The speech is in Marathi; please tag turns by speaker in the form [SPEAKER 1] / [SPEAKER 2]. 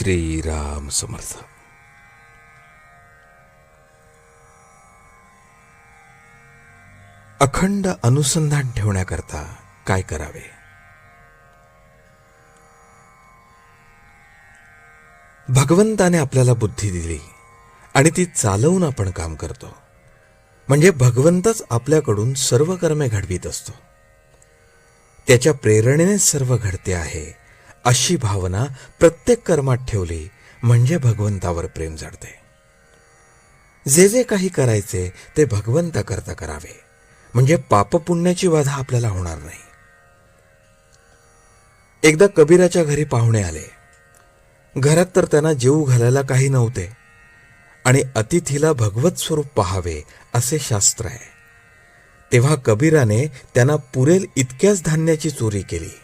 [SPEAKER 1] श्रीराम समर्थ। अखंड अनुसंधान ठेवण्याकरता काय करावे? भगवंताने आपल्याला बुद्धी दिली आणि ती चालवून आपण काम करतो. म्हणजे भगवंतच आपल्याकडून सर्व कर्मे घडवीत असतो. त्याच्या प्रेरणेने सर्व घडते आहे. अशी भावना प्रत्येक कर्मात ठेवली म्हणजे भगवंतावर प्रेम जडते. जे जे काही करायचे ते भगवंता करता करावे. म्हणजे पापपुण्याची बाधा आपल्याला होणार नाही. एकदा कबीराच्या घरी पाहुणे आले. घरात तर त्यांना जेऊ घालायला काही नव्हते. आणि अतिथीला भगवत स्वरूप पहावे असे शास्त्र आहे. तेव्हा कबीराने त्यांना पुरेल इतक्याच धान्याची चोरी केली.